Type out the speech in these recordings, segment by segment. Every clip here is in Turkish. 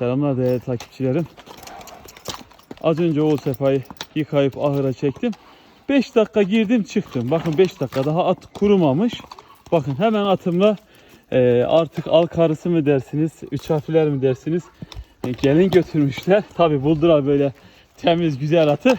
Selamlar değerli takipçilerim. Az önce o sefayı yıkayıp ahıra çektim. 5 dakika girdim çıktım. Bakın 5 dakika daha at kurumamış. Bakın hemen atımla e, artık al karısı mı dersiniz, üç harfler mi dersiniz? E, gelin götürmüşler. Tabi buldular böyle temiz güzel atı.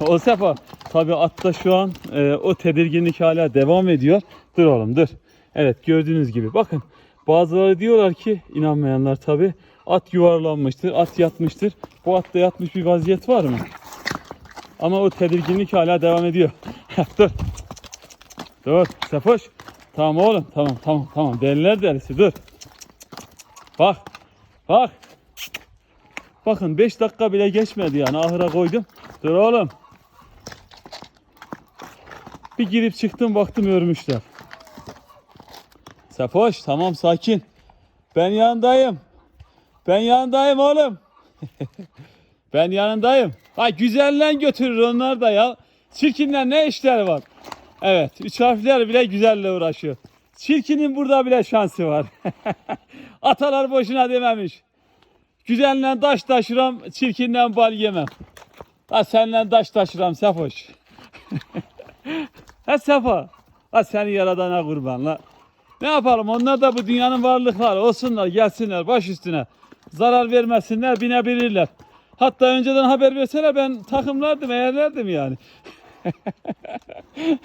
O sefa tabi atta şu an e, o tedirginlik hala devam ediyor. Dur oğlum dur. Evet gördüğünüz gibi bakın bazıları diyorlar ki inanmayanlar tabi at yuvarlanmıştır, at yatmıştır. Bu atta yatmış bir vaziyet var mı? Ama o tedirginlik hala devam ediyor. dur. Dur Sefoş. Tamam oğlum tamam tamam tamam deliler delisi dur. Bak bak. Bakın 5 dakika bile geçmedi yani ahıra koydum. Dur oğlum. Bir girip çıktım baktım örmüşler. Sefoş tamam sakin. Ben yanındayım. Ben yanındayım oğlum. ben yanındayım. Ha güzellen götürür onlar da ya. Çirkinler ne işleri var? Evet üç harfler bile güzelle uğraşıyor. Çirkinin burada bile şansı var. Atalar boşuna dememiş. Güzelle taş taşıram, çirkinden bal yemem. Ha seninle taş taşıram Sefoş. ha Sefa. Ha seni yaradana kurban la. Ne yapalım onlar da bu dünyanın varlıkları olsunlar gelsinler baş üstüne. Zarar vermesinler binebilirler. Hatta önceden haber verseler ben takımlardım eğerlerdim yani.